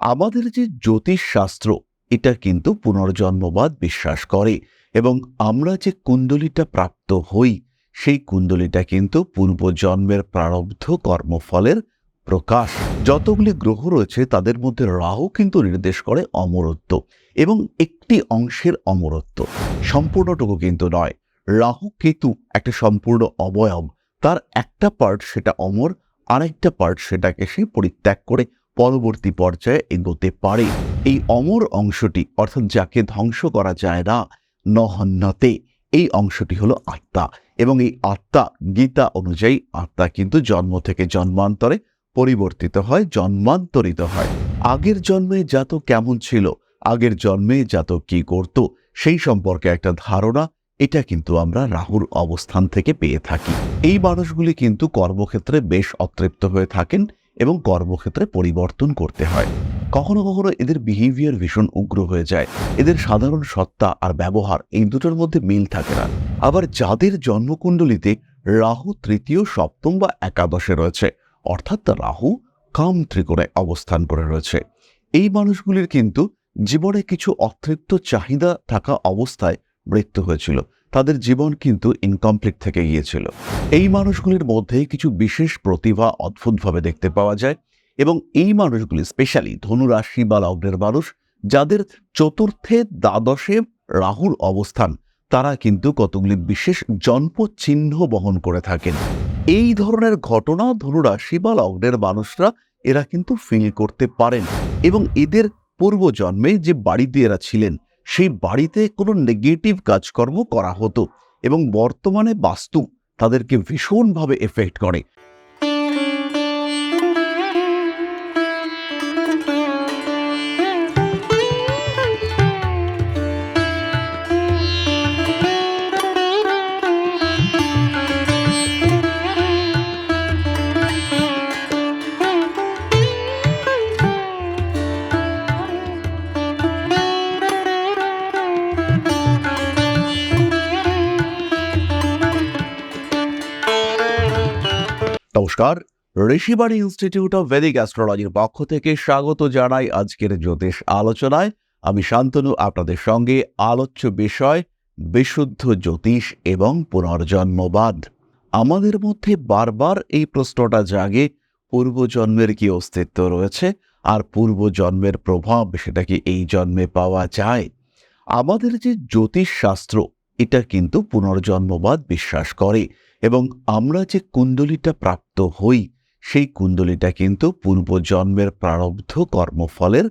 আমাদের যে জ্যোতিষ শাস্ত্র এটা কিন্তু পুনর্জন্মবাদ বিশ্বাস করে এবং আমরা যে কুণ্ডলিটা প্রাপ্ত হই, সেই কুণ্ডলিটা কিন্তু পূর্বজন্মের প্রারব্ধ কর্মফলের প্রকাশ। যতগুলি গ্রহ রয়েছে, তাদের মধ্যে রাহু কিন্তু নির্দেশ করে অমরত্ব এবং একটি অংশের অমরত্ব। সম্পূর্ণটুকু কিন্তু নয়। রাহু কেতু একটা সম্পূর্ণ অবয়ব। তার একটা পার্ট সেটা অমর, আরেকটা পার্ট সেটাকে সে পরিত্যাগ করে পরবর্তী পর্যায়ে এগোতে পারে। এই অমর অংশটি, অর্থাৎ যাকে ধ্বংস করা যায় না নহন্যতে এই অংশটি হলো আত্মা এবং এই আত্মা গীতা অনুযায়ী আত্মা কিন্তু জন্ম থেকে জন্মান্তরে পরিবর্তিত হয়, জন্মান্তরিত হয়। আগের জন্মে জাতক কেমন ছিল, আগের জন্মে জাতক কি করত, সেই সম্পর্কে একটা ধারণা, এটা কিন্তু আমরা রাহুর অবস্থান থেকে পেয়ে থাকি। এই মানুষগুলি কিন্তু কর্মক্ষেত্রে বেশ অতৃপ্ত হয়ে থাকেন এবং কর্মক্ষেত্রে পরিবর্তন করতে হয়। কখনো কখনো এদের বিহেভিয়ার ভীষণ উগ্র হয়ে যায়। এদের সাধারণ সত্তা আর ব্যবহার এই দুটোর মধ্যে মিল থাকে না। আবার যাদের জন্মকুণ্ডলিতে রাহু তৃতীয়, সপ্তম বা একাদশে রয়েছে, অর্থাৎ রাহু কাম ত্রিকোণে অবস্থান করে রয়েছে। এই মানুষগুলির কিন্তু জীবনে কিছু অতৃপ্ত চাহিদা থাকা অবস্থায় মৃত্যু হয়েছিল। তাদের জীবন কিন্তু ইনকমপ্লিট থেকে গিয়েছিল। এই মানুষগুলির মধ্যে কিছু বিশেষ প্রতিভা অদ্ভুতভাবে দেখতে পাওয়া যায় এবং এই মানুষগুলি স্পেশালি ধনুরাশি বা লগ্নের মানুষ যাদের চতুর্থে দ্বাদশে রাহুর অবস্থান, তারা কিন্তু কতগুলি বিশেষ জন্ম চিহ্ন বহন করে থাকেন। এই ধরনের ঘটনা ধনুরাশি বা লগ্নের মানুষরা, এরা কিন্তু ফিল করতে পারেন এবং এদের পূর্বজন্মে যে বাড়িতে এরা ছিলেন সেই বাড়িতে কোনো নেগেটিভ কাজকর্ম করা হতো এবং বর্তমানে বাস্তু তাদেরকে ভীষণভাবে এফেক্ট করে। নমস্কার। ঋষিবাণী ইনস্টিটিউট অফ ভেদিক অ্যাস্ট্রোলজির পক্ষ থেকে স্বাগত জানাই আজকের জ্যোতিষ আলোচনায়। আমি শান্তনু, আপনাদের সঙ্গে আলোচ্য বিষয়, বিশুদ্ধ জ্যোতিষ এবং পুনর্জন্মবাদ আমাদের মধ্যে বারবার এই প্রশ্নটা জাগে পূর্বজন্মের কি অস্তিত্ব রয়েছে? আর পূর্বজন্মের প্রভাব, সেটা কি এই জন্মে পাওয়া যায়? আমাদের যে জ্যোতিষ শাস্ত্র এটা কিন্তু পুনর্জন্মবাদ বিশ্বাস করে এবং আমরা যে কুণ্ডলিটা প্রাপ্ত হই, সেই কুণ্ডলিটা কিন্তু পূর্বজন্মের প্রারব্ধ কর্মফলের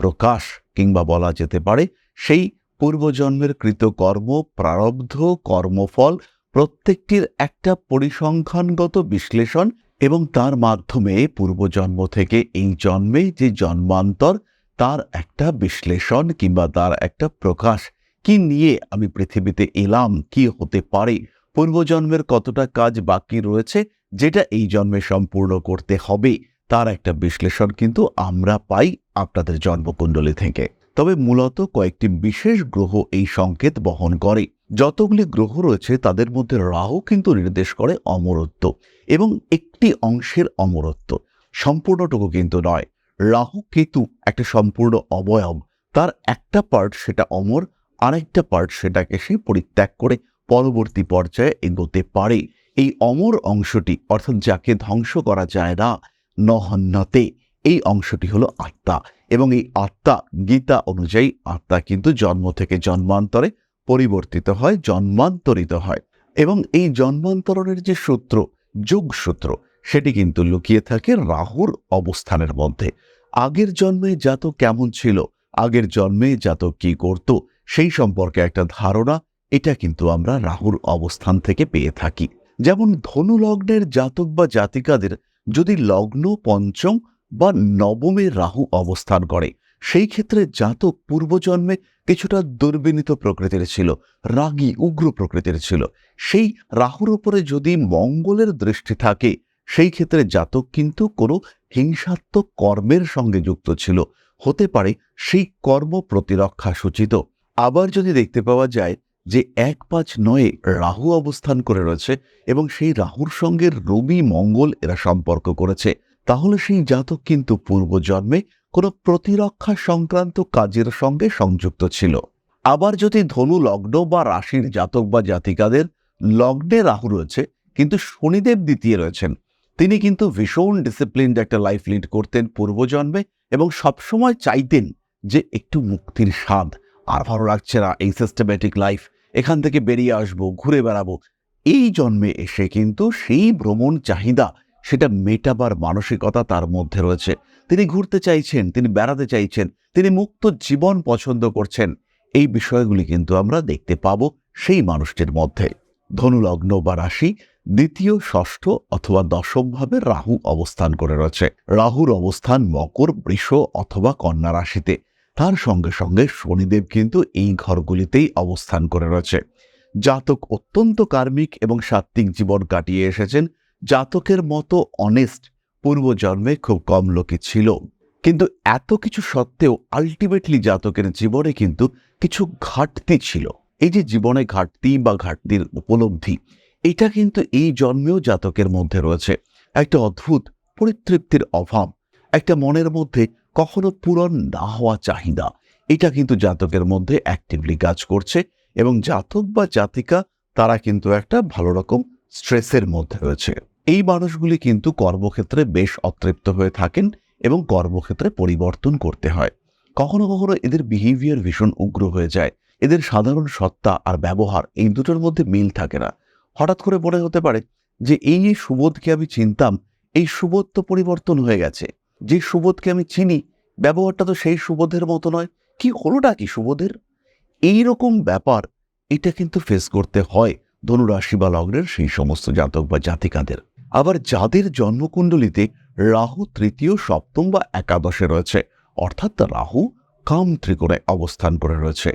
প্রকাশ কিংবা বলা যেতে পারে সেই পূর্বজন্মের কৃতকর্ম, প্রারব্ধ কর্মফল প্রত্যেকটির একটা পরিসংখ্যানগত বিশ্লেষণ এবং তার মাধ্যমে পূর্বজন্ম থেকে এই জন্মে যে জন্মান্তর, তার একটা বিশ্লেষণ কিংবা তার একটা প্রকাশ কি নিয়ে আমি পৃথিবীতে এলাম? কি হতে পারে? পূর্বজন্মের কতটা কাজ বাকি রয়েছে? যেটা এই জন্মে সম্পূর্ণ করতে হবে। তার একটা বিশ্লেষণ কিন্তু আমরা পাই আপনাদের জন্মকুণ্ডলী থেকে। তবে মূলত কয়েকটি বিশেষ গ্রহ এই সংকেত বহন করে। যতগুলি গ্রহ রয়েছে, তাদের মধ্যে রাহু কিন্তু নির্দেশ করে অমরত্ব এবং একটি অংশের অমরত্ব। সম্পূর্ণটুকু কিন্তু নয়। রাহু কেতু একটা সম্পূর্ণ অবয়ব। তার একটা পার্ট সেটা অমর আরেকটা পার্ট সেটাকে সে পরিত্যাগ করে পরবর্তী পর্যায়ে এগোতে পারে। এই অমর অংশটি, অর্থাৎ যাকে ধ্বংস করা যায় না নহন্যতে এই অংশটি হলো আত্মা। এবং এই আত্মা, গীতা অনুযায়ী আত্মা কিন্তু জন্ম থেকে জন্মান্তরে পরিবর্তিত হয়, জন্মান্তরিত হয়। এবং এই জন্মান্তরণের যে সূত্র, যোগসূত্র, সেটি কিন্তু লুকিয়ে থাকে রাহুর অবস্থানের মধ্যে। আগের জন্মে জাতক কেমন ছিল, আগের জন্মে জাতক কি করত সেই সম্পর্কে একটা ধারণা, এটা কিন্তু আমরা রাহুর অবস্থান থেকে পেয়ে থাকি। যেমন ধনু লগ্নের জাতক বা জাতিকাদের যদি লগ্ন পঞ্চম বা নবমে রাহু অবস্থান করে, সেই ক্ষেত্রে জাতক পূর্বজন্মে কিছুটা দুর্বিনীত প্রকৃতির ছিল, রাগী, উগ্র প্রকৃতির ছিল। সেই রাহুর উপরে যদি মঙ্গলের দৃষ্টি থাকে, সেই ক্ষেত্রে জাতক কিন্তু কোনো হিংসাত্মক কর্মের সঙ্গে যুক্ত ছিল। হতে পারে সেই কর্ম প্রতিরক্ষা সূচিত আবার যদি দেখতে পাওয়া যায় যে এক পাঁচ নয়ে রাহু অবস্থান করে রয়েছে এবং সেই রাহুর সঙ্গে রবি মঙ্গল এরা সম্পর্ক করেছে, তাহলে সেই জাতক কিন্তু পূর্বজন্মে কোনো প্রতিরক্ষা সংক্রান্ত কাজের সঙ্গে সংযুক্ত ছিল। আবার যদি ধনু লগ্ন বা রাশির জাতক বা জাতিকাদের লগ্নে রাহু রয়েছে, কিন্তু শনিদেব দ্বিতীয় রয়েছেন, তিনি কিন্তু ভীষণ ডিসিপ্লিনড একটা লাইফ লিড করতেন পূর্বজন্মে এবং সবসময় চাইতেন যে একটু মুক্তির স্বাদ আর ভালো লাগছে না এই সিস্টেমেটিক লাইফ এখান থেকে বেরিয়ে আসব, ঘুরে বেড়াবো। এই জন্মে এসে কিন্তু সেই ভ্রমণ চাহিদা, সেটা মেটাবার মানসিকতা তার মধ্যে রয়েছে। তিনি ঘুরতে চাইছেন, তিনি বেড়াতে চাইছেন, তিনি মুক্ত জীবন পছন্দ করছেন। এই বিষয়গুলি কিন্তু আমরা দেখতে পাব সেই মানুষটির মধ্যে। ধনুলগ্ন বা রাশি দ্বিতীয়, ষষ্ঠ অথবা দশমভাবে রাহু অবস্থান করে রয়েছে। রাহুর অবস্থান মকর, বৃষ অথবা কন্যা রাশিতে। সঙ্গে সঙ্গে শনিদেব কিন্তু এই ঘরগুলিতেই অবস্থান করে রয়েছে। জাতক অত্যন্ত কার্মিক এবং সাত্ত্বিক জীবন কাটিয়ে এসেছেন। জাতকের মতো অনেস্ট পূর্বজন্মে খুব কম লোকে ছিল। কিন্তু এত কিছু সত্ত্বেও আলটিমেটলি জাতকের জীবনে কিন্তু কিছু ঘাটতি ছিল। এই যে জীবনে ঘাটতি বা ঘাটতির উপলব্ধি, এটা কিন্তু এই জন্মেও জাতকের মধ্যে রয়েছে। একটা অদ্ভুত পরিতৃপ্তির অভাব, একটা মনের মধ্যে কখনো পূরণ না হওয়া চাহিদা। এটা কিন্তু জাতকের মধ্যে অ্যাক্টিভলি কাজ করছে এবং জাতক বা জাতিকা তারা কিন্তু একটা ভালো রকম স্ট্রেসের মধ্যে রয়েছে। এই মানুষগুলি কিন্তু কর্মক্ষেত্রে বেশ অতৃপ্ত হয়ে থাকেন এবং কর্মক্ষেত্রে পরিবর্তন করতে হয়। কখনো কখনো এদের বিহেভিয়ার ভীষণ উগ্র হয়ে যায়। এদের সাধারণ সত্তা আর ব্যবহার এই দুটোর মধ্যে মিল থাকে না। হঠাৎ করে মনে হতে পারে যে এই সুবোধকে আমি চিনতাম, এই সুবোধ তো পরিবর্তন হয়ে গেছে। যে সুবোধকে আমি চিনি, ব্যবহারটা তো সেই সুবোধের মতো নয়। কি হলোটা কি সুবোধের? এই রকম ব্যাপার, এটা কিন্তু ফেস করতে হয় ধনুরাশি বা লগ্নের সেই সমস্ত জাতক বা জাতিকাদের। আবার যাদের জন্মকুণ্ডলিতে রাহু তৃতীয়, সপ্তম বা একাদশে রয়েছে, অর্থাৎ রাহু কাম ত্রিকোণে অবস্থান করে রয়েছে,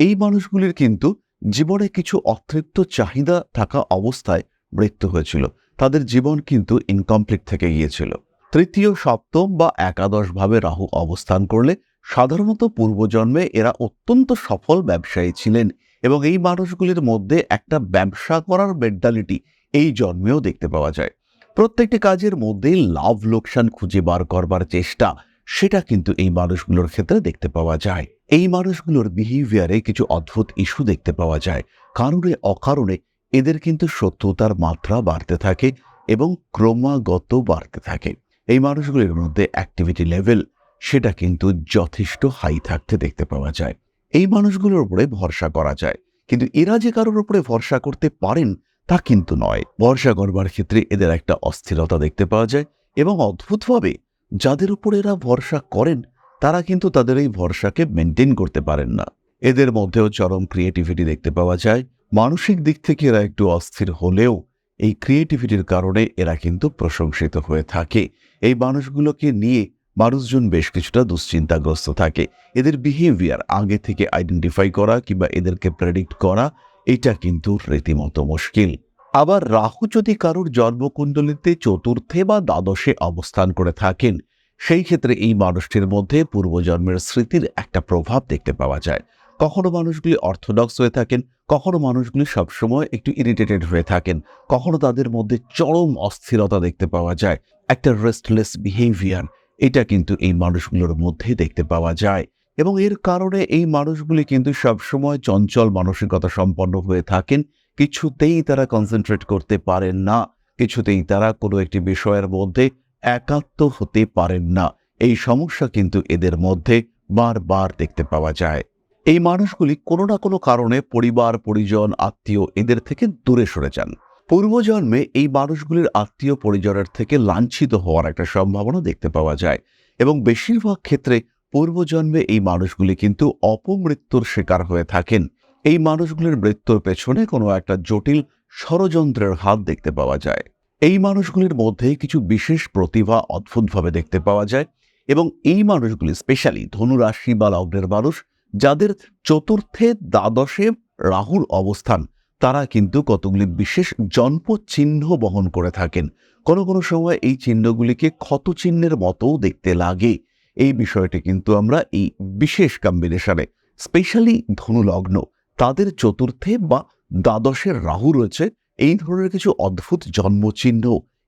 এই মানুষগুলির কিন্তু জীবনে কিছু অতৃপ্ত চাহিদা থাকা অবস্থায় মৃত্যু হয়েছিল। তাদের জীবন কিন্তু ইনকমপ্লিট থেকে গিয়েছিল। তৃতীয় সপ্তম বা একাদশ ভাবে রাহু অবস্থান করলে সাধারণত পূর্বজন্মে এরা অত্যন্ত সফল ব্যবসায়ী ছিলেন এবং এই মানুষগুলির মধ্যে একটা ব্যবসা করার মেন্টালিটি এই জন্মেও দেখতে পাওয়া যায়। প্রত্যেকটি কাজের মধ্যেই লাভ লোকসান খুঁজে বার করবার চেষ্টা, সেটা কিন্তু এই মানুষগুলোর ক্ষেত্রে দেখতে পাওয়া যায়। এই মানুষগুলোর বিহেভিয়ারে কিছু অদ্ভুত ইস্যু দেখতে পাওয়া যায়। কারণে অকারণে এদের কিন্তু শত্রুতার মাত্রা বাড়তে থাকে এবং ক্রমাগত বাড়তে থাকে। এই মানুষগুলির মধ্যে অ্যাক্টিভিটি লেভেল সেটা কিন্তু যথেষ্ট হাই থাকতে দেখতে পাওয়া যায়। এই মানুষগুলোর উপরে ভরসা করা যায়। কিন্তু এরা যে কারোর উপরে ভরসা করতে পারেন, তা কিন্তু নয়। ভরসা করবার ক্ষেত্রে এদের একটা অস্থিরতা দেখতে পাওয়া যায় এবং অদ্ভুতভাবে যাদের উপর এরা ভরসা করেন, তারা কিন্তু তাদের এই ভরসাকে মেনটেন করতে পারেন না। এদের মধ্যেও চরম ক্রিয়েটিভিটি দেখতে পাওয়া যায়। মানসিক দিক থেকে এরা একটু অস্থির হলেও এই ক্রিয়েটিভিটির কারণে এরা কিন্তু প্রশংসিত হয়ে থাকে। এই মানুষগুলোকে নিয়ে মানুষজন বেশ কিছুটা দুশ্চিন্তাগ্রস্ত থাকে। এদের বিহেভিয়ার আগে থেকে আইডেন্টিফাই করা কিংবা এদেরকে প্রেডিক্ট করা, এটা কিন্তু রীতিমতো মুশকিল। আবার রাহু যদি কারোর জন্মকুণ্ডলিতে চতুর্থে বা দ্বাদশে অবস্থান করে থাকেন, সেই ক্ষেত্রে এই মানুষটির মধ্যে পূর্বজন্মের স্মৃতির একটা প্রভাব দেখতে পাওয়া যায়। কখনো মানুষগুলি অর্থোডক্স হয়ে থাকেন, কখনো মানুষগুলি সবসময় একটু ইরিটেটেড হয়ে থাকেন, কখনো তাদের মধ্যে চরম অস্থিরতা দেখতে পাওয়া যায়, একটা রেস্টলেস বিহেভিয়ার এটা কিন্তু এই মানুষগুলোর মধ্যে দেখতে পাওয়া যায়। এবং এর কারণে এই মানুষগুলি কিন্তু সবসময় চঞ্চল মানসিকতা সম্পন্ন হয়ে থাকেন, কিছুতেই তারা কনসেন্ট্রেট করতে পারেন না, কিছুতেই তারা কোনো একটি বিষয়ের মধ্যে একাত্ম হতে পারেন না। এই সমস্যা কিন্তু এদের মধ্যে বারবার দেখতে পাওয়া যায়। এই মানুষগুলি কোনো না কোনো কারণে পরিবার, পরিজন, আত্মীয় এদের থেকে দূরে সরে যান। পূর্বজন্মে এই মানুষগুলির আত্মীয় পরিজনের থেকে লাঞ্ছিত হওয়ার একটা সম্ভাবনা দেখতে পাওয়া যায় এবং বেশিরভাগ ক্ষেত্রে পূর্বজন্মে এই মানুষগুলি কিন্তু অপমৃত্যুর শিকার হয়ে থাকেন। এই মানুষগুলির মৃত্যুর পেছনে কোনো একটা জটিল ষড়যন্ত্রের হাত দেখতে পাওয়া যায়। এই মানুষগুলির মধ্যে কিছু বিশেষ প্রতিভা অদ্ভুতভাবে দেখতে পাওয়া যায় এবং এই মানুষগুলি স্পেশালি ধনুরাশি বা লগ্নের মানুষ যাদের চতুর্থে দ্বাদশে রাহুর অবস্থান, তারা কিন্তু কতগুলি বিশেষ জন্ম চিহ্ন বহন করে থাকেন। কোনো কোনো সময় এই চিহ্নগুলিকে ক্ষত চিহ্নের মতোও দেখতে লাগে। এই বিষয়টি কিন্তু আমরা এই বিশেষ কম্বিনেশনে স্পেশালি ধনুলগ্ন, তাদের চতুর্থে বা দ্বাদশের রাহু রয়েছে, এই ধরনের কিছু অদ্ভুত জন্মচিহ্ন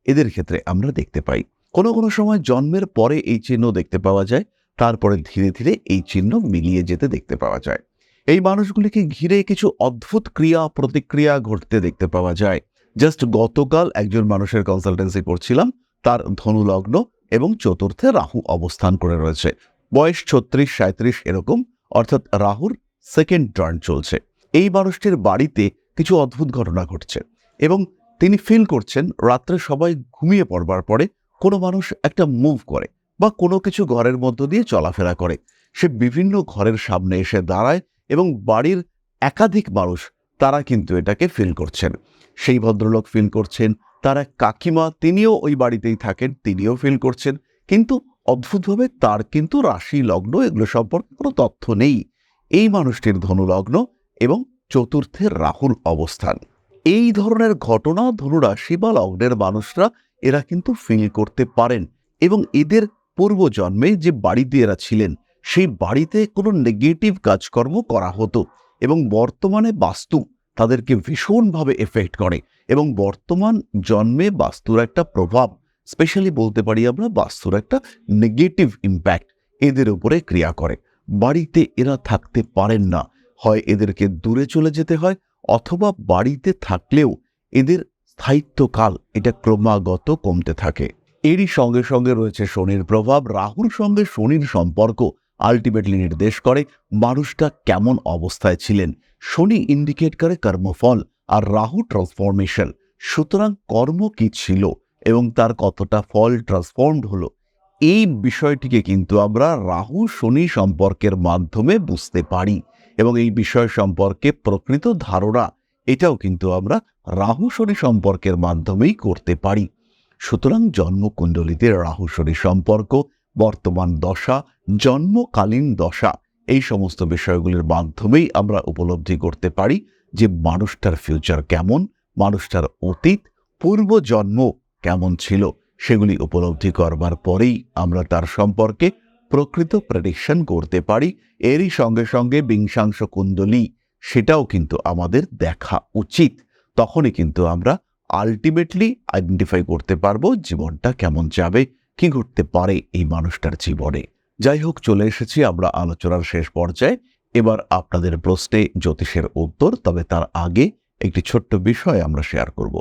এদের ক্ষেত্রে আমরা দেখতে পাই। কোনো কোনো সময় জন্মের পরে এই চিহ্ন দেখতে পাওয়া যায় তারপরে ধীরে ধীরে এই চিহ্ন মিলিয়ে যেতে দেখতে পাওয়া যায়। এই মানুষগুলিকে ঘিরে কিছু অদ্ভুত ক্রিয়া প্রতিক্রিয়া ঘটতে দেখতে পাওয়া যায়। জাস্ট গতকাল একজন মানুষের কনসালটেন্সি করছিলাম তার ধনুলগ্ন এবং চতুর্থে রাহু অবস্থান করে রয়েছে। বয়স ছত্রিশ সাঁত্রিশ এরকম, অর্থাৎ রাহুর সেকেন্ড টার্ন চলছে। এই মানুষটির বাড়িতে কিছু অদ্ভুত ঘটনা ঘটছে এবং তিনি ফিল করছেন, রাত্রে সবাই ঘুমিয়ে পড়বার পরে কোনো মানুষ একটা মুভ করে। বা কোনো কিছু ঘরের মধ্য দিয়ে চলাফেরা করে। সে বিভিন্ন ঘরের সামনে এসে দাঁড়ায় এবং বাড়ির একাধিক মানুষ তারা কিন্তু এটাকে ফিল করছেন। সেই ভদ্রলোক ফিল করছেন, তার এক কাকিমা তিনিও ওই বাড়িতেই থাকেন, তিনিও ফিল করছেন। কিন্তু অদ্ভুতভাবে তার কিন্তু রাশি, লগ্ন এগুলো সম্পর্কে কোনো তথ্য নেই। এই মানুষটির ধনুলগ্ন এবং চতুর্থে রাহুল অবস্থান। এই ধরনের ঘটনা ধনুরাশি বা লগ্নের মানুষরা এরা কিন্তু ফিল করতে পারেন এবং এদের পূর্বজন্মে যে বাড়িতে এরা ছিলেন, সেই বাড়িতে কোনো নেগেটিভ কাজকর্ম করা হতো এবং বর্তমানে বাস্তু তাদেরকে ভীষণভাবে এফেক্ট করে এবং বর্তমান জন্মে বাস্তুর একটা প্রভাব স্পেশালি বলতে পারি আমরা বাস্তুর একটা নেগেটিভ ইম্প্যাক্ট এদের উপরে ক্রিয়া করে। বাড়িতে এরা থাকতে পারেন না, হয় এদেরকে দূরে চলে যেতে হয় অথবা বাড়িতে থাকলেও এদের স্থায়িত্বকাল এটা ক্রমাগত কমতে থাকে। এরই সঙ্গে সঙ্গে রয়েছে শনির প্রভাব। রাহুর সঙ্গে শনির সম্পর্ক আলটিমেটলি নির্দেশ করে মানুষটা কেমন অবস্থায় ছিলেন। শনি ইন্ডিকেট করে কর্মফল আর রাহু ট্রান্সফরমেশন সুতরাং কর্ম কি ছিল এবং তার কতটা ফল ট্রান্সফর্মড হলো, এই বিষয়টিকে কিন্তু আমরা রাহু শনি সম্পর্কের মাধ্যমে বুঝতে পারি এবং এই বিষয় সম্পর্কে প্রকৃত ধারণা এটাও কিন্তু আমরা রাহু শনি সম্পর্কের মাধ্যমেই করতে পারি। সুতরাং জন্মকুণ্ডলিতে রাহু শনি সম্পর্ক, বর্তমান দশা, জন্মকালীন দশা, এই সমস্ত বিষয়গুলির মাধ্যমেই আমরা উপলব্ধি করতে পারি যে মানুষটার ফিউচার কেমন, মানুষটার অতীত, পূর্বজন্ম কেমন ছিল, সেগুলি উপলব্ধি করবার পরেই আমরা তার সম্পর্কে প্রকৃত প্রেডিকশন করতে পারি। এরই সঙ্গে সঙ্গে বিংশাংশ কুণ্ডলী, সেটাও কিন্তু আমাদের দেখা উচিত। তখনই কিন্তু আমরা আলটিমেটলি আইডেন্টিফাই করতে পারব জীবনটা কেমন যাবে, কি ঘটতে পারে এই মানুষটার জীবনে। যাই হোক, চলে এসেছি আমরা আলোচনার শেষ পর্যায়ে। এবার আপনাদের প্রশ্নে জ্যোতিষের উত্তর, তবে তার আগে একটি ছোট্ট বিষয় আমরা শেয়ার করব।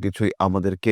কিছুই আমাদেরকে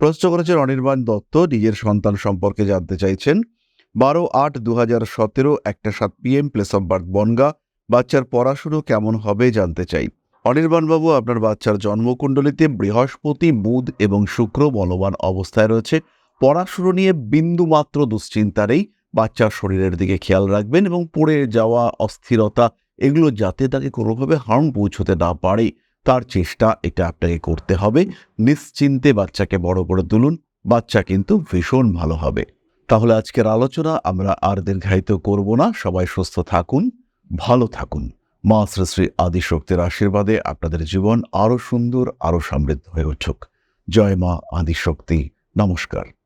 প্রশ্ন করেছেন অনির্বাণ দত্ত, নিজের সন্তান সম্পর্কে জানতে চাইছেন। বারো আট দু হাজার সতেরো, একটা সাত PM place of birth Bongaon. বাচ্চার পড়াশুনো কেমন হবে জানতে চাই। অনির্বাণবাবু, আপনার বাচ্চার জন্মকুণ্ডলিতে বৃহস্পতি, বুধ এবং শুক্র বলবান অবস্থায় রয়েছে। পড়াশুনো নিয়ে বিন্দুমাত্র দুশ্চিন্তারেই বাচ্চার শরীরের দিকে খেয়াল রাখবেন এবং পড়ে যাওয়া অস্থিরতা, এগুলো যাতে তাকে কোনোভাবে হার্ম পৌঁছতে না পারে। তার চেষ্টা এটা আপনাকে করতে হবে। নিশ্চিন্তে বাচ্চাকে বড় করে তুলুন, বাচ্চা কিন্তু ভীষণ ভালো হবে। তাহলে আজকের আলোচনা আমরা আর দীর্ঘায়িত করব না। সবাই সুস্থ থাকুন, ভালো থাকুন। মা শ্রী শ্রী আদিশক্তির আশীর্বাদে আপনাদের জীবন আরও সুন্দর আরও সমৃদ্ধ হয়ে উঠুক। জয় মা আদিশক্তি। নমস্কার।